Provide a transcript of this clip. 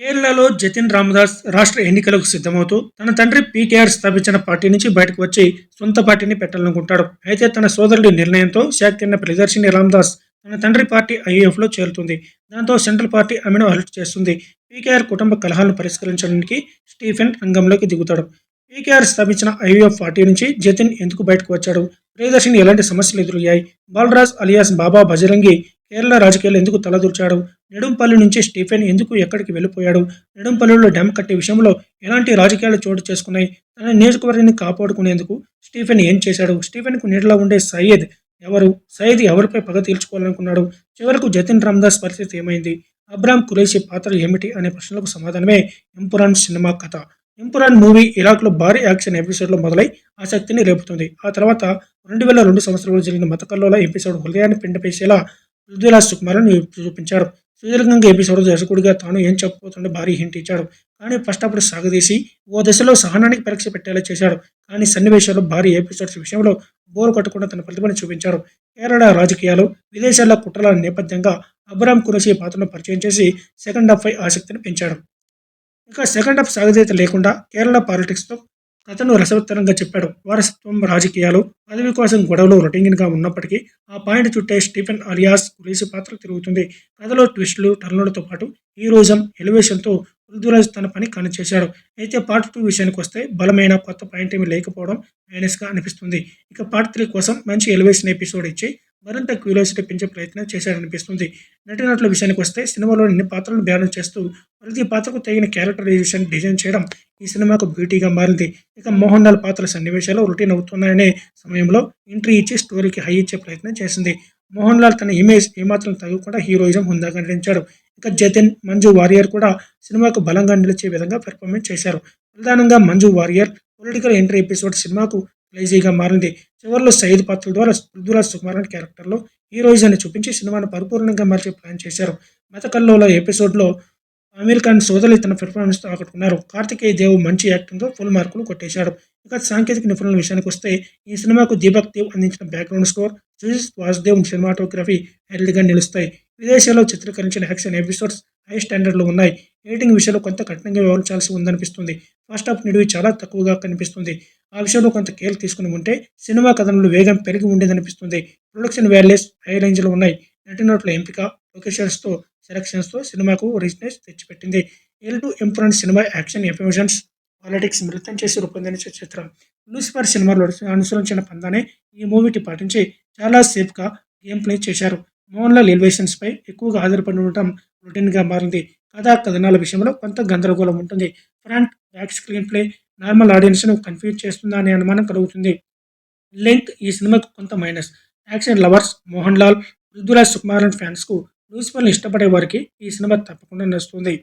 కేరళలో జతిన్ రామదాస్ రాష్ట్ర ఎన్నికలకు సిద్ధమవుతూ తన తండ్రి పీకేఆర్ స్థాపించిన పార్టీ నుంచి బయటకు వచ్చి సొంత పార్టీని పెట్టాలనుకుంటాడు. అయితే తన సోదరుడి నిర్ణయంతో శాక్తిన్న ప్రియదర్శిని రామదాస్ తన తండ్రి పార్టీ ఐఎఫ్లో చేరుతుంది. దాంతో సెంట్రల్ పార్టీ ఆమెను అరెస్ట్ చేస్తుంది. పీకేఆర్ కుటుంబ కలహాలను పరిష్కరించడానికి స్టీఫెన్ రంగంలోకి దిగుతాడు. పీకేఆర్ స్థాపించిన ఐవీఎఫ్ పార్టీ నుంచి జతిన్ ఎందుకు బయటకు వచ్చాడు? ప్రియదర్శిని ఎలాంటి సమస్యలు ఎదురయ్యాయి? బాలరాజ్ అలియాస్ బాబా బజరంగి కేరళ రాజకీయాలు ఎందుకు తలదూర్చాడు? నెడుంపల్లి నుంచి స్టీఫెన్ ఎందుకు ఎక్కడికి వెళ్ళిపోయాడు? నెడుంపల్లిలో డ్యామ్ కట్టే విషయంలో ఎలాంటి రాజకీయాలు చోటు చేసుకున్నాయి? తన నియోజకవర్గాన్ని కాపాడుకునేందుకు స్టీఫెన్ ఏం చేశాడు? స్టీఫెన్కు నీడలో ఉండే సయ్యద్ ఎవరు? సయ్యద్ ఎవరిపై పగ తీర్చుకోవాలనుకున్నాడు? చివరకు జతిన్ రామ్దాస్ పరిస్థితి ఏమైంది? అబ్రామ్ కురేషి పాత్ర ఏమిటి అనే ప్రశ్నలకు సమాధానమే ఎంపురాన్ సినిమా కథ. ఎంపురాన్ మూవీ ఇరాక్లో భారీ యాక్షన్ ఎపిసోడ్లో మొదలై ఆసక్తిని రేపుతుంది. ఆ తర్వాత రెండు వేల రెండు సంవత్సరంలో జరిగిన మతకల్లోల ఎపిసోడ్ హృదయాన్ని పిండపేసేలా పృథ్వీరాజ్ సుకుమార్ని చూపించాడు. సుదీర్ఘంగా ఎపిసోడ్ దర్శకుడిగా తాను ఏం చెప్పబోతుండో భారీ హింట్ ఇచ్చాడు. కానీ ఫస్ట్ అప్పుడు సాగదీసి ఓ దశలో సహనానికి పరీక్ష పెట్టేలా చేశాడు. కానీ సన్నివేశాలు భారీ ఎపిసోడ్స్ విషయంలో బోరు కట్టకుండా తన ప్రతిభను చూపించాడు. కేరళ రాజకీయాలు విదేశాల కుట్రల నేపథ్యంగా అబ్రామ్ కురసి పాత్రను పరిచయం చేసి సెకండ్ హాఫ్ పై ఆసక్తిని పెంచాడు. ఇక సెకండ్ హాఫ్ సాగదీత లేకుండా కేరళ పాలిటిక్స్తో కథను రసవత్తరంగా చెప్పాడు వారసత్వం రాజకీయాలు పదవి కోసం గొడవలు రొటీన్గా ఉన్నప్పటికీ ఆ పాయింట్ చుట్టే స్టీఫెన్ అలియాస్ కురేసి పాత్ర తిరుగుతుంది. కథలో ట్విస్టులు టర్నులతో పాటు హీరోజం ఎలివేషన్తో పృథ్వీరాజ్ తన పని కనిచేశాడు అయితే పార్ట్ టూ విషయానికి వస్తే బలమైన కొత్త పాయింట్ ఏమీ లేకపోవడం మైనస్గా అనిపిస్తుంది. ఇక పార్ట్ త్రీ కోసం మంచి ఎలివేషన్ ఎపిసోడ్ ఇచ్చి మరింత క్యూరియాసిటీ పెంచే ప్రయత్నం చేశాడనిపిస్తుంది. నటినట్ల విషయానికి వస్తే సినిమాలో అన్ని పాత్రలను బ్యాలెన్స్ చేస్తూ ప్రతి పాత్రకు తగిన క్యారెక్టరైజేషన్ డిజైన్ చేయడం ఈ సినిమాకు బ్యూటీగా మారింది. ఇక మోహన్ లాల్ పాత్ర సన్నివేశాలు రొటీన్ అవుతున్నాయనే సమయంలో ఎంట్రీ ఇచ్చి స్టోరీకి హై ఇచ్చే ప్రయత్నం చేసింది. మోహన్ లాల్ తన ఇమేజ్ ఏమాత్రం తగ్గకుండా హీరోయిజం హుందాగా నటించాడు. ఇక జతిన్ మంజు వారియర్ కూడా సినిమాకు బలంగా నిలిచే విధంగా పెర్ఫార్మెన్స్ చేశారు. ప్రధానంగా Manju Warrier political entry episode సినిమాకు క్రేజీగా మారింది. చివరిలో సయ్యద్ పాత్ర ద్వారా పృథ్వీరాజ్ సుకుమారన్ క్యారెక్టర్లో హీరోయిజాన్ని చూపించి సినిమాను పరిపూర్ణంగా మార్చే ప్లాన్ చేశారు. మతకల్లోల ఎపిసోడ్లో అమీర్ ఖాన్ సోదరి తన పెర్ఫార్మెన్స్తో ఆకట్టుకున్నారు. కార్తికేయ దేవ్ మంచి యాక్టింగ్తో ఫుల్ మార్కులు కొట్టేశాడు. ఇక సాంకేతిక నిపుణుల విషయానికి వస్తే ఈ సినిమాకు దీపక్ దేవ్ అందించిన background score Sujith Vasudev cinematography హెల్డ్గా నిలుస్తాయి. విదేశాల్లో చిత్రీకరించిన యాక్షన్ ఎపిసోడ్స్ హై స్టాండర్డ్లో ఉన్నాయి. ఎడిటింగ్ విషయంలో కొంత కఠినంగా వ్యవహరించాల్సి ఉందనిపిస్తుంది. ఫస్ట్ హాఫ్ నిడివి చాలా తక్కువగా కనిపిస్తుంది. ఆ విషయంలో కొంత కేర్ తీసుకుని ఉంటే సినిమా కథనంలో వేగం పెరిగి ఉండేదనిపిస్తుంది. ప్రొడక్షన్ వాల్యూస్ హై రేంజ్లో ఉన్నాయి. నటినట్ల ఎంపిక లొకేషన్స్తో సెలక్షన్స్తో సినిమాకు రిచ్నెస్ తెచ్చిపెట్టింది. L two Empuraan cinema action emotions politics నృత్యం చేసి రూపొందించిన చిత్రం. లూసిఫర్ సినిమాలో అనుసరించిన పందానే ఈ మూవీకి పాటించి చాలా సేఫ్గా గేమ్ ప్లే చేశారు. మోహన్ లాల్ ఎలివేషన్స్పై ఎక్కువగా ఆధారపడి ఉండటం రొటీన్గా మారింది. కథా కథనాల విషయంలో కొంత గందరగోళం ఉంటుంది. Front back screen play normal ఆడియన్స్ను కన్ఫ్యూజ్ చేస్తుందా అనే అనుమానం కలుగుతుంది. లెంత్ ఈ సినిమాకు కొంత minus. Action lovers Mohanlal Prithviraj Sukumaran ఫ్యాన్స్కు లూసిఫర్ని ఇష్టపడే వారికి ఈ సినిమా తప్పకుండా నచ్చుతుంది.